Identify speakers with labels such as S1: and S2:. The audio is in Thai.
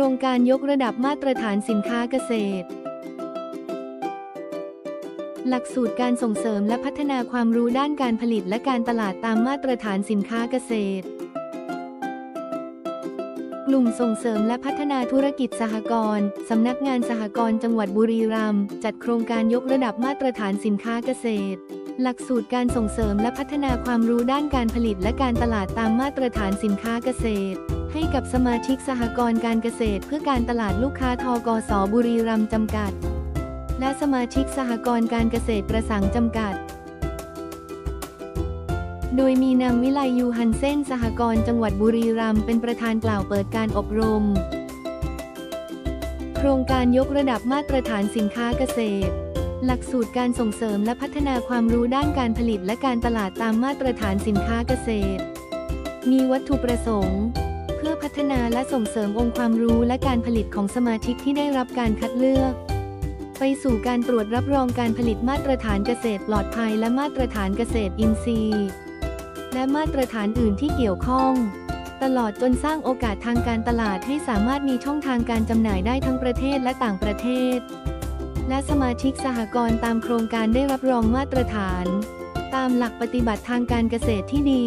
S1: ครงการยกระดับมาตรฐานสินค้าเกษตร หลักสูตรการส่งเสริมและพัฒนาความรู้ด้านการผลิตและการตลาดตามมาตรฐานสินค้าเกษตร กลุ่มส่งเสริมและพัฒนาธุรกิจสหกรณ์สำนักงานสหกรณ์จังหวัดบุรีรัมย์จัดโครงการยกระดับมาตรฐานสินค้าเกษตรหลักสูตรการส่งเสริมและพัฒนาความรู้ด้านการผลิตและการตลาดตามมาตรฐานสินค้าเกษตร ให้กับสมาชิกสหกรณ์การเกษตรเพื่อการตลาดลูกค้าทกสบุรีรัมย์จำกัด และสมาชิกสหกรณ์การเกษตรประสังจำกัด โดยมีนางวิไลยูฮันเซนสหกรณ์จังหวัดบุรีรัมย์เป็นประธานกล่าวเปิดการอบรม โครงการยกระดับมาตรฐานสินค้าเกษตรหลักสูตรการส่งเสริมและพัฒนาความรู้ด้านการผลิตและการตลาดตามมาตรฐานสินค้าเกษตร มีวัตถุประสงค์ ฒนาและส่งเสริมองค์ความรู้และการผลิตของสมาชิกที่ได้รับการคัดเลือก ไปสู่การตรวจรับรองการผลิตมาตรฐานเกษตรปลอดภัยและมาตรฐานเกษตรอินทรีย์ และมาตรฐานอื่นที่เกี่ยวข้อง ตลอดจนสร้างโอกาสทางการตลาดให้สามารถมีช่องทางการจำหน่ายได้ทั้งประเทศและต่างประเทศ และสมาชิกสหกรณ์ตามโครงการได้รับรองมาตรฐาน ตามหลักปฏิบัติทางการเกษตรที่ดี